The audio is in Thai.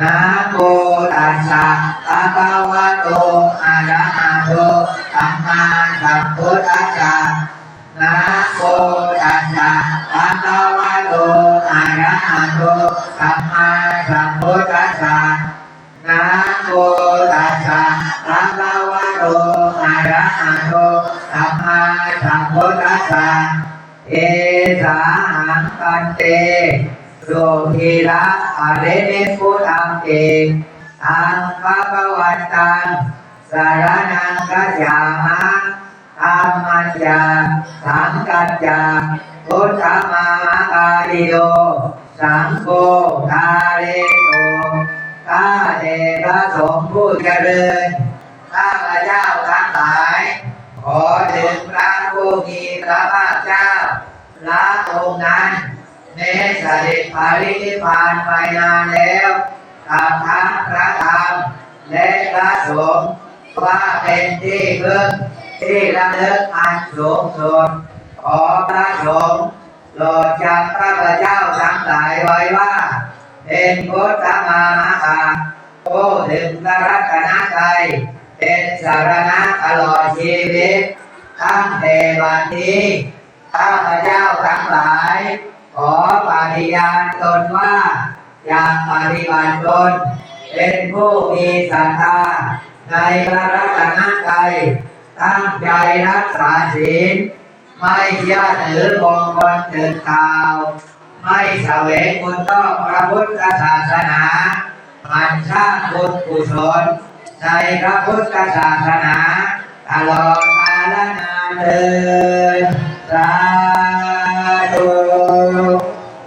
นะโมตัสสะภะคะวะโตอะระหะโตสัมมาสัมพุทธัสสะนะโมตัสสะภะคะวะโตอะระหะโตสัมมาสัมพุทธัสสะนะโมตัสสะภะคะวะโตอะระหะโตสัมมาสัมพุทธัสสะเอสาหังกันเต โสภิระอะเรเนพุทธังเตอังภะคะวันตังสารนังกัจฉามะธัมมัญญาสังกัจจาพุทธมามะกาลิโยสังโฆทาเรโตข้าแต่พระสงฆ์ผู้เจริญข้าพระเจ้าทั้งหลาย ขอถึงพระผู้มีพระภาคเจ้าละองค์นั้น แม้เสด็จปรินิพพานไปนานแล้วกับทั้งพระธรรมและพระสงฆ์ว่าเป็นที่พึ่งที่ระลึกอันสูงสุดขอพระสงฆ์โปรดจำข้าพเจ้าทั้งหลายไว้ว่า เป็นพุทธมามะกาผู้ถึงพระรัตนตรัยเป็นสารณะตลอดชีวิตตั้งแต่บัดนี้ข้าพเจ้าทั้งหลาย ขอปฏิญาณตนว่าอยากปฏิบัติตนเป็นผู้มีศรัทธาในพระรัตนตรัยตั้งใจรักษาศีลไม่เชื่อถือมงคลถึงข่าว ไม่แสวงบุญต้องพระพุทธศาสนามันสร้างบุญกุศลในพระพุทธศาสนาตลอดกาลนานเดินสา